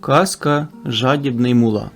Казка Жадібний мула.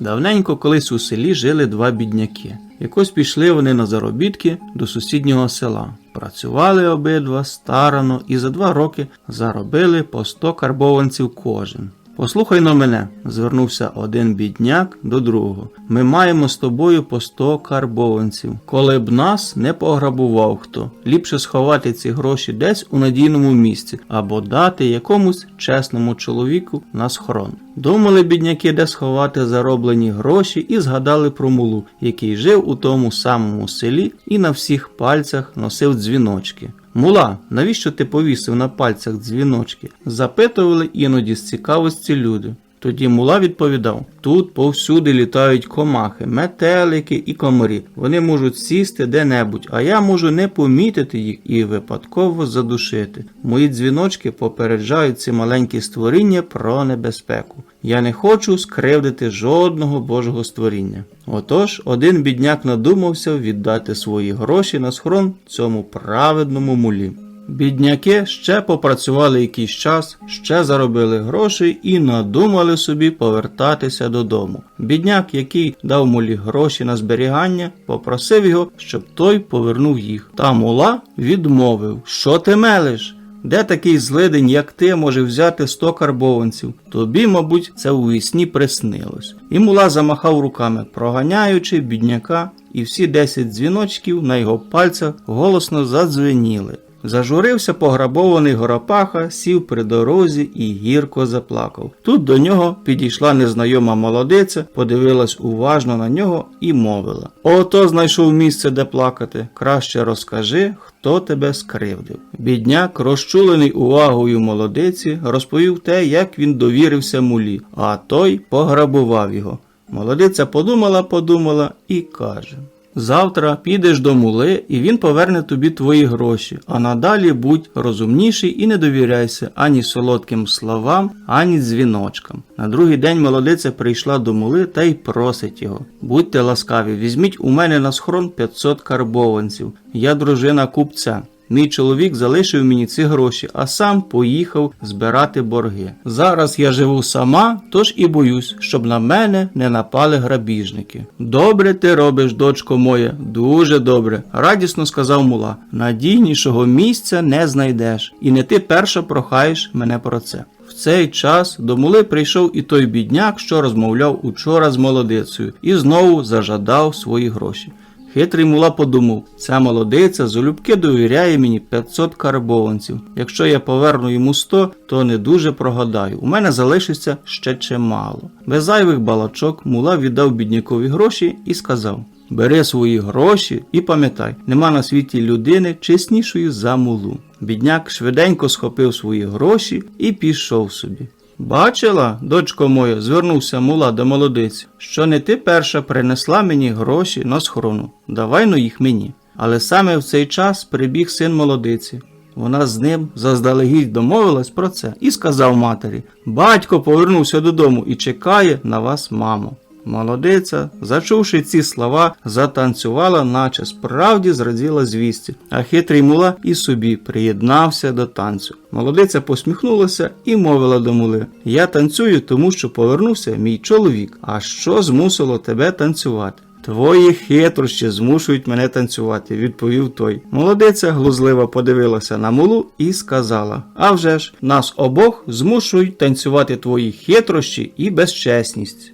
Давненько колись у селі жили два бідняки. Якось пішли вони на заробітки до сусіднього села. Працювали обидва старано і за два роки заробили по 100 карбованців кожен. Послухай но мене, звернувся один бідняк до другого. Ми маємо з тобою по 100 карбованців. Коли б нас не пограбував хто, ліпше сховати ці гроші десь у надійному місці або дати якомусь чесному чоловіку на схорон. Думали бідняки, де сховати зароблені гроші, і згадали про мулу, який жив у тому самому селі і на всіх пальцях носив дзвіночки. Мула, навіщо ти повісив на пальцях дзвіночки? запитували іноді з цікавості люди. Тоді мула відповідав: тут повсюди літають комахи, метелики і комарі. Вони можуть сісти де-небудь, а я можу не помітити їх і випадково задушити. Мої дзвіночки попереджають ці маленькі створіння про небезпеку. Я не хочу скривдити жодного божого створіння. Отож, один бідняк надумався віддати свої гроші на схорон цьому праведному мулі. Бідняки ще попрацювали якийсь час, ще заробили гроші і надумали собі повертатися додому. Бідняк, який дав мулі гроші на зберігання, попросив його, щоб той повернув їх. Та мула відмовив: Що ти мелиш? Де такий злидень, як ти, може взяти сто карбованців? Тобі, мабуть, це у вісні приснилось. І мула замахав руками, проганяючи бідняка, і всі десять дзвіночків на його пальцях голосно задзвеніли. Зажурився пограбований Горопаха, сів при дорозі і гірко заплакав. Тут до нього підійшла незнайома молодиця, подивилась уважно на нього і мовила: Ото знайшов місце, де плакати. Краще розкажи, хто тебе скривдив. Бідняк, розчулений увагою молодиці, розповів те, як він довірився мулі, а той пограбував його. Молодиця подумала, подумала і каже. Завтра підеш до мули, і він поверне тобі твої гроші, а надалі будь розумніший і не довіряйся ані солодким словам, ані дзвіночкам. На другий день молодиця прийшла до мули та й просить його. Будьте ласкаві, візьміть у мене на схорон 500 карбованців. Я дружина купця. Мій чоловік залишив мені ці гроші, а сам поїхав збирати борги. Зараз я живу сама, тож і боюсь, щоб на мене не напали грабіжники. Добре ти робиш, дочко моя, дуже добре, радісно сказав мула. Надійнішого місця не знайдеш, і не ти перша прохаєш мене про це. В цей час до мули прийшов і той бідняк, що розмовляв учора з молодицею, і знову зажадав свої гроші. Хитрий мула подумав, ця молодиця залюбки довіряє мені 500 карбованців. Якщо я поверну йому 100, то не дуже прогадаю. У мене залишиться ще чимало. Без зайвих балачок мула віддав біднякові гроші і сказав: Бери свої гроші і пам'ятай, нема на світі людини чеснішої за мулу. Бідняк швиденько схопив свої гроші і пішов собі. Бачила, дочко моя, звернувся мула до молодиці, що не ти перша принесла мені гроші на схорону. Давай ну їх мені. Але саме в цей час прибіг син молодиці. Вона з ним заздалегідь домовилась про це і сказав матері: Батько повернувся додому і чекає на вас, мамо. Молодиця, зачувши ці слова, затанцювала, наче справді зраділа звісті, а хитрий мула і собі приєднався до танцю. Молодиця посміхнулася і мовила до мули: Я танцюю, тому що повернувся мій чоловік. А що змусило тебе танцювати? Твої хитрощі змушують мене танцювати, відповів той. Молодиця глузливо подивилася на мулу і сказала: А вже ж, нас обох змушують танцювати твої хитрощі і безчесність.